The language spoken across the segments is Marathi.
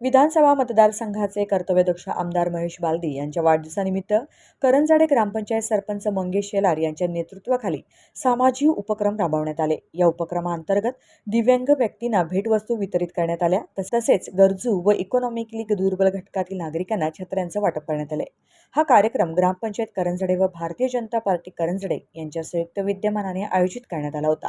विधानसभा मतदारसंघाचे कर्तव्यदक्ष आमदार महेश बालदी यांच्या वाढदिवसानिमित्त करंजाडे ग्रामपंचायत सरपंच मंगेश शेलार यांच्या नेतृत्वाखाली सामाजिक उपक्रम राबवण्यात आले. या उपक्रमाअंतर्गत दिव्यांग व्यक्तींना भेटवस्तू वितरित करण्यात आल्या तसेच गरजू व इकॉनॉमिकली दुर्बल घटकातील नागरिकांना छत्र्यांचं वाटप करण्यात आले. हा कार्यक्रम ग्रामपंचायत करंजडे व भारतीय जनता पार्टी करंजडे यांच्या संयुक्त विद्यमानाने आयोजित करण्यात आला होता.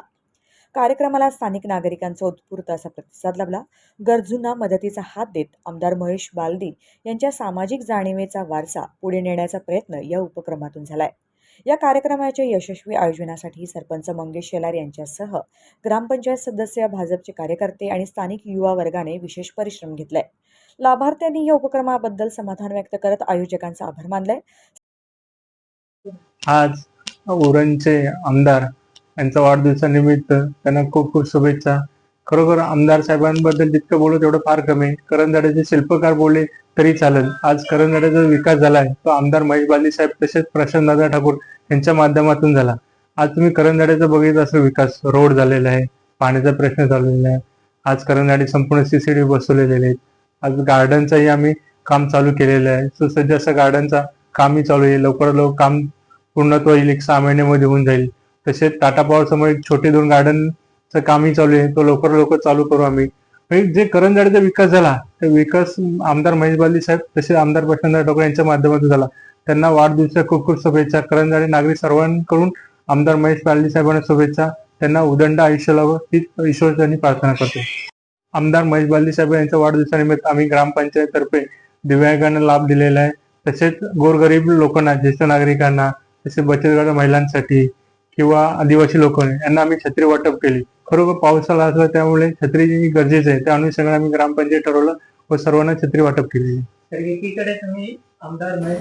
कार्यक्रमाला स्थानिक नागरिकांचा उत्स्फूर्त असा प्रतिसाद लाभला. गरजूंना मदतीचा हात देत आमदार महेश बालदी यांच्या सामाजिक जाणीवेचा वारसा पुढे नेण्याचा प्रयत्न या उपक्रमातून झालाय. या कार्यक्रमाच्या यशस्वी आयोजनासाठी सरपंच मंगेश शेलार यांच्यासह ग्रामपंचायत सदस्य भाजपचे कार्यकर्ते आणि स्थानिक युवा वर्गाने विशेष परिश्रम घेतलाय. लाभार्थ्यांनी या उपक्रमाबद्दल समाधान व्यक्त करत आयोजकांचा आभार मानलाय. आज उरणचे आमदार यांचा वाढदिवसानिमित्त त्यांना खूप खूप शुभेच्छा. खरोखर आमदार साहेबांबद्दल जितकं बोलू तेवढं फार कमी. आहे. करंजाड्याचे शिल्पकार बोलले तरी चालेल. आज करंजाड्याचा विकास झाला आहे. तो आमदार महेश बाली साहेब तसेच प्रशांतदादा ठाकूर यांच्या माध्यमातून झाला. आज तुम्ही करंजाड्याचा बघितलं असं विकास रोड झालेला आहे. पाण्याचा प्रश्न चाललेला आहे. आज करंजाडे संपूर्ण सीसीडी बसवलेले आहेत. आज गार्डनचंही आम्ही काम चालू केलेलं आहे. सुसज्ज असं गार्डनचा कामही चालू आहे. लवकरात लवकर काम पूर्णत्व होईल एक सहा महिन्यामध्ये होऊन जाईल. तसेच टाटा पॉवर समोर एक छोटे दोन गार्डनचं कामही चालू आहे. तो लवकर लवकर चालू करू आम्ही. म्हणजे जे करंजाडीचा विकास झाला ते विकास आमदार महेश बाली साहेब तसेच आमदार प्रशांत ठाकरे यांच्या माध्यमातून झाला. त्यांना वाढदिवसाच्या खूप खूप शुभेच्छा. करंजाडी नागरिक सर्वांकडून आमदार महेश बाली साहेबांना शुभेच्छा. त्यांना उदंड आयुष्य लावं ही ईश्वरांनी प्रार्थना करतो. आमदार महेश बाली साहेब यांच्या वाढदिवसानिमित्त आम्ही ग्रामपंचायततर्फे दिव्यांगांना लाभ दिलेला आहे. तसेच गोरगरीब लोकांना ज्येष्ठ नागरिकांना तसेच बचत गट महिलांसाठी किंवा आदिवासी लोक यांना आम्ही छत्री वाटप केली. खरोखर पावसाळा असला त्यामुळे छत्री गरजेचं आहे. त्या अनुषंगाने आम्ही ग्रामपंचायत ठरवलं व सर्वांना छत्री वाटप केली एकीकडे तुम्ही आमदार महेश